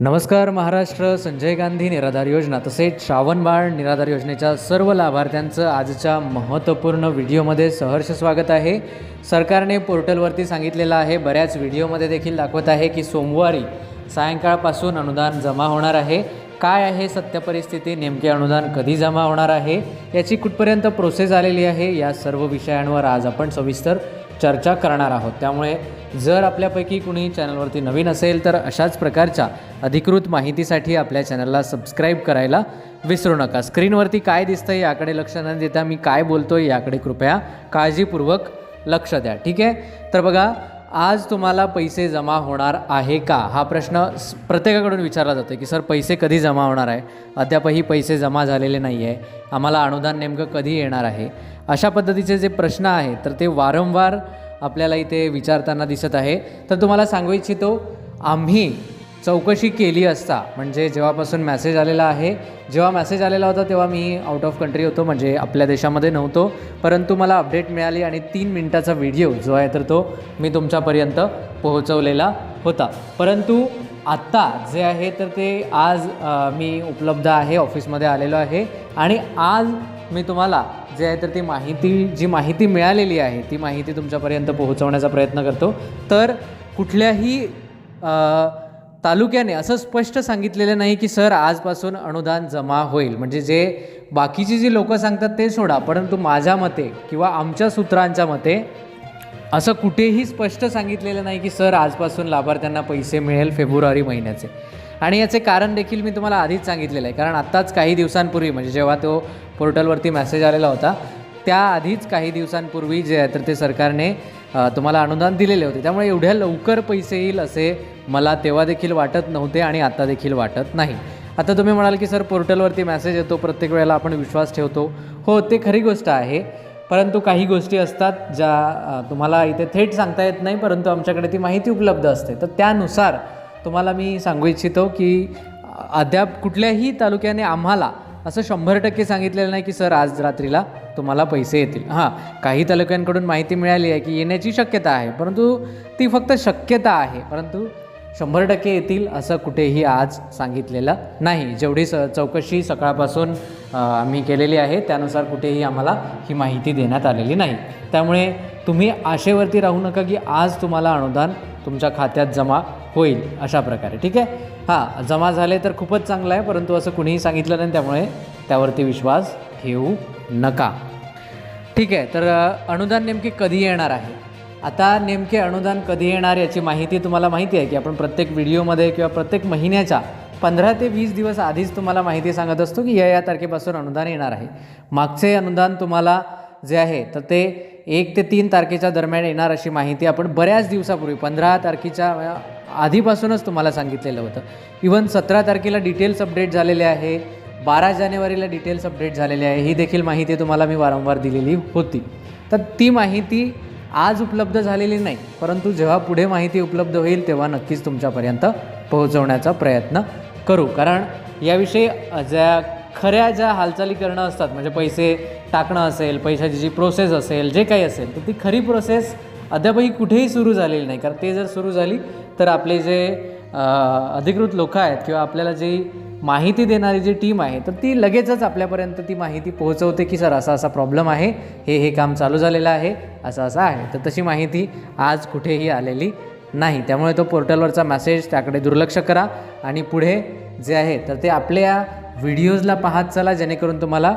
नमस्कार महाराष्ट्र संजय गांधी निराधार योजना तसेच श्रावणबाळ निराधार योजनेच्या सर्व लाभार्थ्यांचं आजच्या महत्त्वपूर्ण व्हिडिओमध्ये सहर्ष स्वागत आहे. सरकारने पोर्टलवरती सांगितलेलं आहे बऱ्याच व्हिडिओमध्ये देखील दाखवत आहे की सोमवारी सायंकाळपासून अनुदान जमा होणार आहे. काय आहे सत्य परिस्थिती नेमके अनुदान कधी जमा होणार आहे याची कुठपर्यंत प्रोसेस आलेली आहे या सर्व विषयांवर आज आपण सविस्तर चर्चा करणार आहोत. त्यामुळे जर आपल्यापैकी कुणी चॅनलवरती नवीन असेल तर अशाच प्रकारच्या अधिकृत माहितीसाठी आपल्या चॅनलला सबस्क्राईब करायला विसरू नका. स्क्रीनवरती काय दिसतं याकडे लक्ष न देता मी काय बोलतो याकडे कृपया काळजीपूर्वक लक्ष द्या. ठीक आहे? तर बघा आज तुम्हाला पैसे जमा होणार आहे का? हा प्रश्न प्रत्येकाकडून विचारला जातो की सर पैसे कधी जमा होणार आहे? अद्यापही पैसे जमा झालेले नाही आहे आम्हाला अनुदान नेमकं कधी येणार आहे? अशा पद्धतीचे जे प्रश्न आहेत तर ते वारंवार आपल्याला इथे विचारताना दिसत आहे. तर तुम्हाला सांगू इच्छितो आम्ही चौकशी केली असता म्हणजे जेव्हापासून मॅसेज आलेला आहे जेव्हा मॅसेज आलेला होता तेव्हा मी आउट ऑफ कंट्री होतो म्हणजे आपल्या देशामध्ये नव्हतो. परंतु मला अपडेट मिळाली आणि तीन मिनटाचा व्हिडिओ जो आहे तर तो मी तुमच्यापर्यंत पोहोचवलेला होता. परंतु आत्ता जे आहे तर ते आज मी उपलब्ध आहे ऑफिसमध्ये आलेलो आहे. आणि आज मी तुम्हाला जे आहे तर ती माहिती जी माहिती मिळालेली आहे ती माहिती तुमच्यापर्यंत पोहोचवण्याचा प्रयत्न करतो. तर कुठल्याही तालुक्याने असं स्पष्ट सांगितलेलं नाही की सर आजपासून अनुदान जमा होईल. म्हणजे जे बाकीची जी लोकं सांगतात ते सोडा परंतु माझ्या मते किंवा आमच्या सूत्रांच्या मते असं कुठेही स्पष्ट सांगितलेलं नाही की सर आजपासून लाभार्थ्यांना पैसे मिळेल फेब्रुवारी महिन्याचे. आणि याचे कारण देखील मी तुम्हाला आधीच सांगितलेलं आहे कारण आत्ताच काही दिवसांपूर्वी म्हणजे जेव्हा तो पोर्टलवरती मेसेज आलेला होता त्याआधीच काही दिवसांपूर्वी जे आहे तर ते सरकारने तुम्हाला अनुदान दिलेले होते. त्यामुळे एवढ्या लवकर पैसे येईल असे मला तेव्हा देखील वाटत नव्हते आणि आता देखील वाटत नाही. आता तुम्ही म्हणाल की सर पोर्टलवरती मेसेज येतो प्रत्येक वेळेला आपण विश्वास ठेवतो. हो ते खरी गोष्ट आहे परंतु काही गोष्टी असतात ज्या तुम्हाला इथे थेट सांगता येत नाही परंतु आमच्याकडे ती माहिती उपलब्ध असते. तर त्यानुसार तुम्हाला मी सांगू इच्छितो की अद्याप कुठल्याही तालुक्याने आम्हाला असं शंभर टक्के सांगितलेलं नाही की सर आज रात्रीला तुम्हाला पैसे येतील. हां काही तालुक्यांकडून माहिती मिळाली आहे की येण्याची शक्यता आहे परंतु ती फक्त शक्यता आहे परंतु शंभर टक्के येतील असं कुठेही आज सांगितलेलं नाही. जेवढी स चौकशी सकाळपासून आम्ही केलेली आहे त्यानुसार कुठेही आम्हाला ही माहिती देण्यात आलेली नाही. त्यामुळे तुम्ही आशेवरती राहू नका की आज तुम्हाला अनुदान तुमच्या खात्यात जमा होईल अशा प्रकारे. ठीक आहे? हां जमा झाले तर खूपच चांगलं आहे परंतु असं कुणीही सांगितलं नाही त्यामुळे त्यावरती विश्वास ठेवू नका. ठीक आहे तर अनुदान नेमके कधी येणार आहे? आता नेमके अनुदान कधी येणार याची माहिती तुम्हाला माहिती आहे की आपण प्रत्येक व्हिडिओमध्ये किंवा प्रत्येक महिन्याच्या पंधरा ते वीस दिवस आधीच तुम्हाला माहिती सांगत असतो की या या तारखेपासून अनुदान येणार आहे. मागचे अनुदान तुम्हाला जे आहे तर ते एक ते तीन तारखेच्या दरम्यान येणार अशी माहिती आपण बऱ्याच दिवसापूर्वी पंधरा तारखेच्या आधीपासूनच तुम्हाला सांगितलेलं होतं. इवन सतरा तारखेला डिटेल्स अपडेट झालेले आहे बारा जानेवारीला डिटेल्स अपडेट झालेले आहे ही देखील माहिती तुम्हाला मी वारंवार दिलेली होती. तर ती माहिती आज उपलब्ध झालेली नाही परंतु जेव्हा पुढे माहिती उपलब्ध होईल तेव्हा नक्कीच तुमच्यापर्यंत पोहोचवण्याचा प्रयत्न करू. कारण याविषयी ज्या खऱ्या ज्या हालचाली करणं असतात म्हणजे पैसे टाकणं असेल पैशाची जी प्रोसेस असेल जे काही असेल तर ती खरी प्रोसेस अद्यापही कुठेही सुरू झालेली नाही. कारण ते जर सुरू झाली तर आपले जे अधिकृत लोक आहेत किंवा आपल्याला जी माहिती देणारी जी टीम आहे तर ती लगेचच आपल्यापर्यंत ती माहिती पोहोचवते की सर असा असा प्रॉब्लेम आहे हे हे काम चालू झालेलं आहे असं असं आहे. तर तशी माहिती आज कुठेही आलेली नाही. त्यामुळे तो पोर्टलवरचा मेसेज त्याकडे दुर्लक्ष करा आणि पुढे जे आहे तर ते आपल्या व्हिडिओजला पाहत चला जेणेकरून तुम्हाला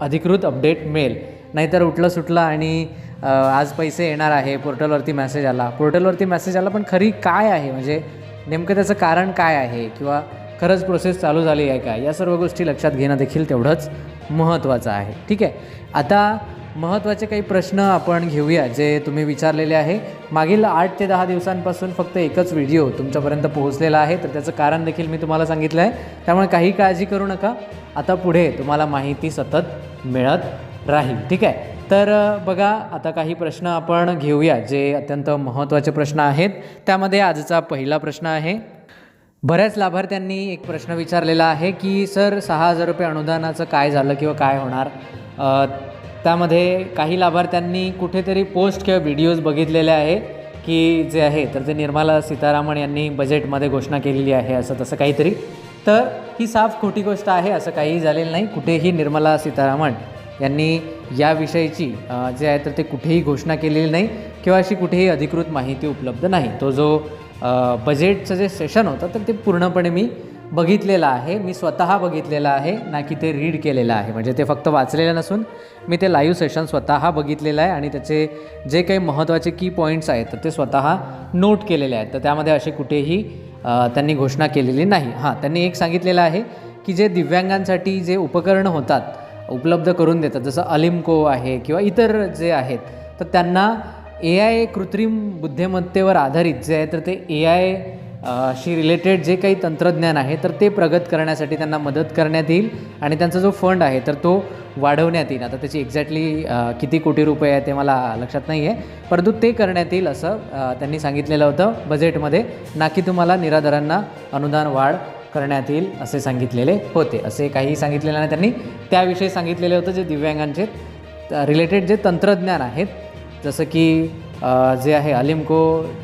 अधिकृत अपडेट मिळेल. नाहीतर उठलं सुटलं आणि आज पैसे येणार आहे पोर्टलवरती मेसेज आला. पोर्टलवरती मेसेज आला पण खरी काय आहे? म्हणजे नेमकं त्याचं कारण काय आहे? किंवा खरंच प्रोसेस चालू झाली आहे का? या सर्व गोष्टी लक्षात घेणं देखील तेवढंच महत्त्वाचं आहे. ठीक आहे? आता महत्त्वाचे काही प्रश्न आपण घेऊया जे तुम्ही विचारलेले आहे. मागील आठ ते दहा दिवसांपासून फक्त एकच व्हिडिओ तुमच्यापर्यंत पोहोचलेला आहे तर त्याचं कारण देखील मी तुम्हाला सांगितलं आहे. त्यामुळे काही काळजी करू नका. आता पुढे तुम्हाला माहिती सतत मिळत राहील. ठीक आहे? तर बघा आता काही प्रश्न आपण घेऊया जे अत्यंत महत्त्वाचे प्रश्न आहेत. त्यामध्ये आजचा पहिला प्रश्न आहे. बऱ्याच लाभार्थ्यांनी एक प्रश्न विचारलेला आहे की सर सहा हजार रुपये अनुदानाचं काय झालं किंवा काय होणार? त्यामध्ये काही लाभार्थ्यांनी कुठेतरी पोस्ट किंवा व्हिडिओज बघितलेले आहे की जे आहे तर ते निर्मला सीतारामन यांनी बजेटमध्ये घोषणा केलेली आहे असं तसं काहीतरी. तर ही साफ खोटी गोष्ट आहे असं काहीही झालेलं नाही. कुठेही निर्मला सीतारामन यांनी याविषयीची जे आहे तर ते कुठेही घोषणा केलेली नाही किंवा अशी कुठेही अधिकृत माहिती उपलब्ध नाही. तो जो बजेटचं जे सेशन होतं तर ते पूर्णपणे मी बघितलेलं आहे. मी स्वतः बघितलेलं आहे ना की ते रीड केलेलं आहे. म्हणजे ते फक्त वाचलेलं नसून मी ते लाईव्ह सेशन स्वतः बघितलेलं आहे आणि त्याचे जे काही महत्त्वाचे की पॉईंट्स आहेत तर ते स्वतः नोट केलेले आहेत. तर त्यामध्ये असे कुठेही त्यांनी घोषणा केलेली नाही. हां त्यांनी एक सांगितलेलं आहे की जे दिव्यांगांसाठी जे उपकरणं होतात उपलब्ध करून देतात जसं अलिमको आहे किंवा इतर जे आहेत तर त्यांना ए आय कृत्रिम बुद्धिमत्तेवर आधारित जे आहे तर ते ए आय शी रिलेटेड जे काही तंत्रज्ञान आहे तर ते प्रगत करण्यासाठी त्यांना मदत करण्यात येईल आणि त्यांचा जो फंड आहे तर तो वाढवण्यात येईल. आता त्याची एक्झॅक्टली किती कोटी रुपये आहे ते मला लक्षात नाही आहे परंतु ते करण्यात येईल असं त्यांनी सांगितलेलं होतं बजेटमध्ये ना की तुम्हाला निराधारांना अनुदान वाढ करण्यात येईल असे सांगितलेले होते. असे काही सांगितलेलं नाही त्यांनी. त्याविषयी सांगितलेले होतं जे दिव्यांगांचे रिलेटेड जे तंत्रज्ञान आहेत जसं की जे आहे अलिमको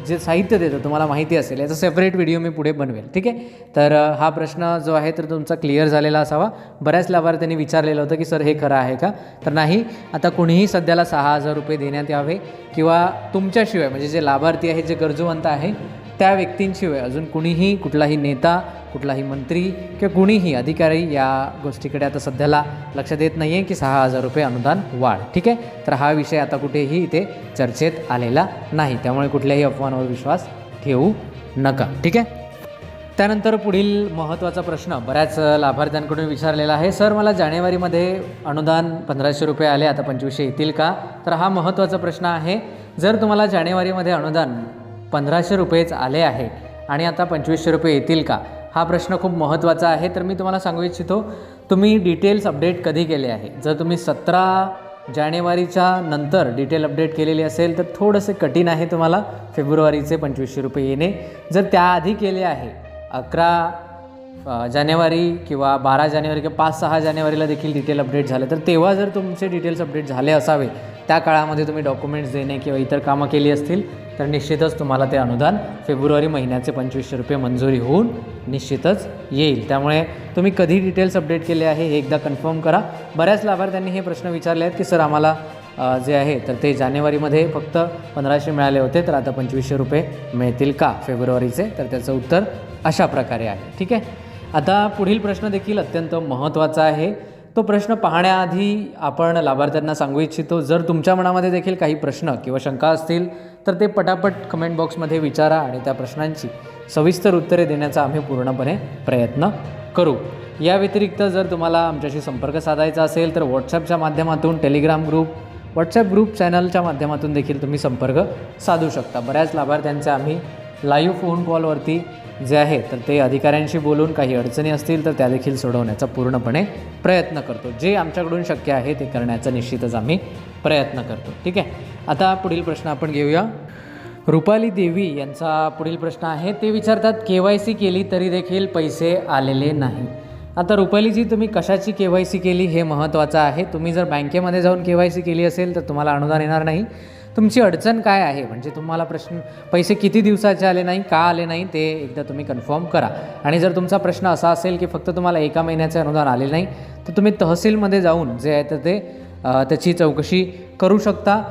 जे साहित्य देतं तुम्हाला माहिती असेल याचा सेपरेट व्हिडिओ मी पुढे बनवेल ठीक आहे? तर हा प्रश्न जो आहे तर तुमचा क्लिअर झालेला असावा. बऱ्याच लाभार्थ्यांनी विचारलेलं होतं की सर हे खरं आहे का? तर नाही आता कुणीही सध्याला सहा हजार रुपये देण्यात यावे किंवा तुमच्याशिवाय म्हणजे जे लाभार्थी आहे जे गरजूवंत आहे त्या व्यक्तींशिवाय अजून कुणीही कुठलाही नेता कुठलाही मंत्री किंवा कुणीही अधिकारी या गोष्टीकडे आता सध्याला लक्ष देत नाही आहे की सहा हजार रुपये अनुदान वाढ. ठीक आहे? तर हा विषय आता कुठेही इथे चर्चेत आलेला नाही. त्यामुळे कुठल्याही अफवांवर विश्वास ठेवू नका. ठीक आहे? त्यानंतर पुढील महत्त्वाचा प्रश्न बऱ्याच लाभार्थ्यांकडून विचारलेला आहे. सर मला जानेवारीमध्ये अनुदान पंधराशे रुपये आले आता पंचवीसशे येतील का? तर हा महत्त्वाचा प्रश्न आहे. जर तुम्हाला जानेवारीमध्ये अनुदान पंधराशे रुपयेच आले आहे. आणि आता पंचवीसशे रुपये येतील का? हा प्रश्न खूप महत्त्वाचा आहे. तर मी तुम्हाला सांगू इच्छितो तुम्ही डिटेल्स अपडेट कधी केले आहे? जर तुम्ही सतरा जानेवारीच्या नंतर डिटेल अपडेट केलेली असेल तर थोडंसं कठीण आहे तुम्हाला फेब्रुवारीचे पंचवीसशे रुपये येणे. जर त्याआधी केले आहे अकरा जानेवारी किंवा बारा जानेवारी किंवा पाच सहा जानेवारीला देखील डिटेल अपडेट झालं तर तेव्हा जर तुमचे डिटेल्स अपडेट झाले असावे त्या काळामध्ये तुम्ही डॉक्युमेंट्स देणे किंवा इतर कामं केली असतील तर निश्चितच तुम्हाला ते अनुदान फेब्रुवारी महिन्याचे पंचवीसशे रुपये मंजुरी होऊन निश्चितच येईल. त्यामुळे तुम्ही कधी डिटेल्स अपडेट केले आहे हे एकदा कन्फर्म करा. बऱ्याच लाभार्थ्यांनी हे प्रश्न विचारले आहेत की सर आम्हाला जे आहे तर ते जानेवारीमध्ये फक्त पंधराशे मिळाले होते तर आता पंचवीसशे रुपये मिळतील का फेब्रुवारीचे? तर त्याचं उत्तर अशा प्रकारे आहे. ठीक आहे? आता पुढील प्रश्न देखील अत्यंत महत्त्वाचा आहे. तो प्रश्न पाहण्याआधी आपण लाभार्थ्यांना सांगू इच्छितो जर तुमच्या मनामध्ये देखील काही प्रश्न किंवा शंका असतील तर ते पटापट कमेंट बॉक्समध्ये विचारा आणि त्या प्रश्नांची सविस्तर उत्तरे देण्याचा आम्ही पूर्णपणे प्रयत्न करू. या व्यतिरिक्त जर तुम्हाला आमच्याशी संपर्क साधायचा असेल तर व्हॉट्सॲपच्या माध्यमातून टेलिग्राम ग्रुप व्हॉट्सॲप ग्रुप चॅनलच्या माध्यमातून देखील तुम्ही संपर्क साधू शकता. बऱ्याच लाभार्थ्यांचे आम्ही लाईव्ह फोन कॉलवरती जे आहे तर ते अधिकाऱ्यांशी बोलून काही अडचणी असतील तर त्या देखील सोडवण्याचा पूर्णपणे प्रयत्न करतो. जे आमच्याकडून शक्य आहे ते करण्याचा निश्चितच आम्ही प्रयत्न करतो. ठीक आहे? आता पुढील प्रश्न आपण घेऊया. रुपाली देवी यांचा पुढील प्रश्न आहे. ते विचारतात के वाय सी केली तरी देखील पैसे आलेले नाही. आता रुपालीजी तुम्ही कशाची के वाय सी केली हे महत्त्वाचं आहे. तुम्ही जर बँकेमध्ये जाऊन के वाय सी केली असेल तर तुम्हाला अनुदान येणार नाही. तुमची अडचण काय आहे? म्हणजे तुम्हाला प्रश्न पैसे किती दिवसाचे आले नाही का आले नाही ते एकदा तुम्ही कन्फर्म करा. आणि जर तुमचा प्रश्न असा असेल की फक्त तुम्हाला एका महिन्याचे अनुदान आले नाही तर तुम्ही तहसीलमध्ये जाऊन जे आहे तर ते त्याची चौकशी करू शकता.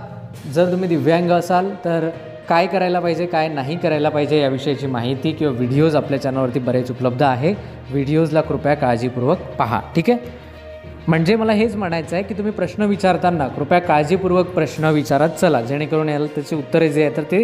जर तुम्ही दिव्यांग असाल तर काय करायला पाहिजे काय नाही करायला पाहिजे याविषयीची माहिती किंवा व्हिडिओज आपल्या चॅनलवरती बरेच उपलब्ध आहे. व्हिडिओजला कृपया काळजीपूर्वक पहा ठीक आहे? म्हणजे मला हेच म्हणायचं आहे की तुम्ही प्रश्न विचारताना कृपया काळजीपूर्वक प्रश्न विचारत चला जेणेकरून याला त्याची उत्तरे जे आहे तर ते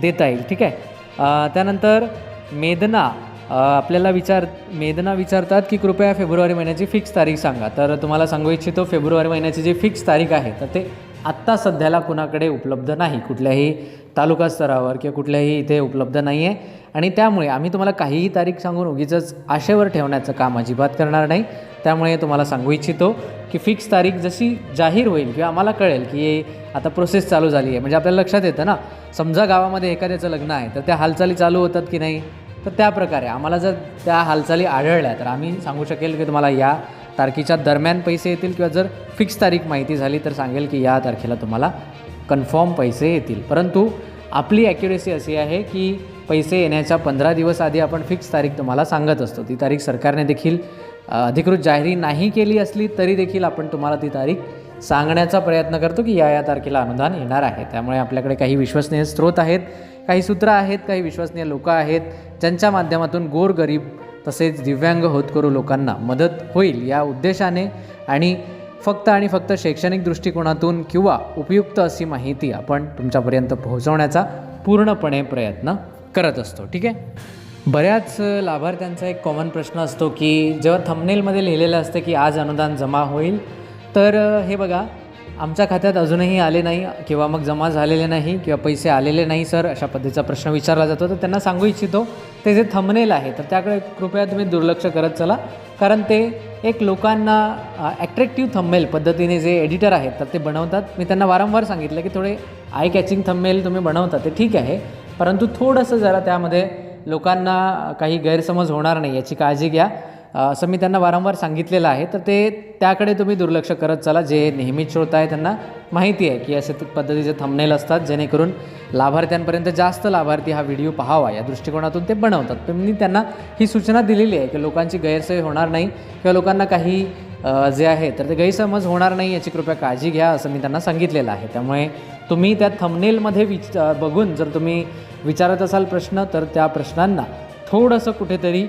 देता येईल ठीक आहे? त्यानंतर मेदना आपल्याला विचार मेदना विचारतात की कृपया फेब्रुवारी महिन्याची फिक्स तारीख सांगा. तर तुम्हाला सांगू इच्छितो फेब्रुवारी महिन्याची जी फिक्स तारीख आहे तर ते आत्ता सध्याला कुणाकडे उपलब्ध नाही कुठल्याही तालुका स्तरावर किंवा कुठल्याही इथे उपलब्ध नाही आहे आणि त्यामुळे आम्ही तुम्हाला काहीही तारीख सांगून उगीच आशेवर ठेवण्याचं काम अजिबात करणार नाही. त्यामुळे तुम्हाला सांगू इच्छितो की फिक्स तारीख जशी जाहीर होईल किंवा आम्हाला कळेल की आता प्रोसेस चालू झाली आहे. म्हणजे आपल्याला लक्षात येतं ना समजा गावामध्ये एखाद्याचं लग्न आहे तर त्या हालचाली चालू होतात की नाही? तर त्या प्रकारे आम्हाला जर त्या हालचाली आढळल्या तर आम्ही सांगू शकेल की तुम्हाला या तारखेच्या दरम्यान पैसे येतील किंवा जर फिक्स तारीख माहिती झाली तर सांगेल की या तारखेला तुम्हाला कन्फर्म पैसे येतील. परंतु आपली ॲक्युरेसी अशी आहे की पैसे येण्याच्या पंधरा दिवस आधी आपण फिक्स तारीख तुम्हाला सांगत असतो. ती तारीख सरकारने देखील अधिकृत जाहिरी नाही केली असली तरी देखील आपण तुम्हाला ती तारीख सांगण्याचा प्रयत्न करतो की या या तारखेला अनुदान येणार आहे. त्यामुळे आपल्याकडे काही विश्वसनीय स्रोत आहेत काही सूत्र आहेत काही विश्वसनीय लोक आहेत ज्यांच्या माध्यमातून गोरगरीब तसेच दिव्यांग होतकरू लोकांना मदत होईल या उद्देशाने आणि फक्त आणि फक्त शैक्षणिक दृष्टिकोनातून किंवा उपयुक्त अशी माहिती आपण तुमच्यापर्यंत पोहोचवण्याचा पूर्णपणे प्रयत्न करत असतो ठीक आहे? बऱ्याच लाभार्थ्यांचा एक कॉमन प्रश्न असतो की जेव्हा थंबनेलमध्ये लिहिलेलं असतं की आज अनुदान जमा होईल तर हे बघा आमच्या खात्यात अजूनही आले नाही किंवा मग जमा झालेले नाही किंवा पैसे आलेले नाही सर अशा पद्धतीचा प्रश्न विचारला जातो. तर त्यांना सांगू इच्छितो ते जे थंबनेल आहे तर त्याकडे कृपया तुम्ही दुर्लक्ष करत चला. कारण ते एक लोकांना ॲट्रॅक्टिव्ह थंबनेल पद्धतीने जे एडिटर आहेत तर ते बनवतात. मी त्यांना वारंवार सांगितलं की थोडे आय कॅचिंग थंबनेल तुम्ही बनवता ते ठीक आहे. परंतु थोडंसं जरा त्यामध्ये लोकांना काही गैरसमज होणार नाही याची काळजी घ्या. असं मी त्यांना वारंवार सांगितलेलं आहे. तर ते त्याकडे तुम्ही दुर्लक्ष करत चला. जे नेहमीच श्रोत आहे त्यांना माहिती आहे की असे पद्धतीचे थंबनेल असतात. जेणेकरून लाभार्थ्यांपर्यंत जास्त लाभार्थी हा व्हिडिओ पाहावा. या दृष्टिकोनातून ते बनवतात. पण मी त्यांना ही सूचना दिलेली आहे की लोकांची गैरसोय होणार नाही किंवा लोकांना काही जे आहे तर ते गैरसमज होणार नाही याची कृपया काळजी घ्या असं मी त्यांना सांगितलेलं आहे. त्यामुळे तुम्ही त्या थंबनेलमध्ये विच बघून जर तुम्ही विचारत असाल प्रश्न तर त्या प्रश्नांना थोडंसं कुठेतरी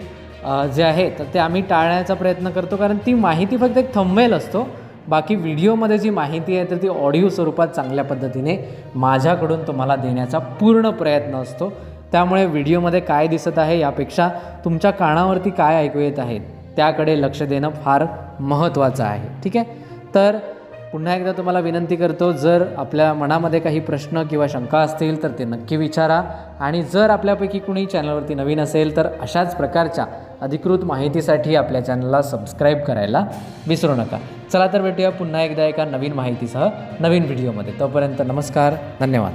जे आहे तर ते आम्ही टाळण्याचा प्रयत्न करतो. कारण ती माहिती फक्त एक थंबेल असतो. बाकी व्हिडिओमध्ये जी माहिती आहे तर ती ऑडिओ स्वरूपात चांगल्या पद्धतीने माझ्याकडून तुम्हाला देण्याचा पूर्ण प्रयत्न असतो. त्यामुळे व्हिडिओमध्ये काय दिसत आहे यापेक्षा तुमच्या कानावरती काय ऐकू येत आहे त्याकडे लक्ष देणं फार महत्त्वाचं आहे. ठीक आहे? तर पुन्हा एकदा तुम्हाला विनंती करतो जर आपल्या मनामध्ये काही प्रश्न किंवा शंका असतील तर ते नक्की विचारा. आणि जर आपल्यापैकी कुणी चॅनलवरती नवीन असेल तर अशाच प्रकारच्या अधिकृत माहितीसाठी आपल्या चॅनलला सबस्क्राईब करायला विसरू नका. चला तर भेटूया पुन्हा एकदा एका नवीन माहितीसह नवीन व्हिडिओमध्ये. तोपर्यंत नमस्कार धन्यवाद.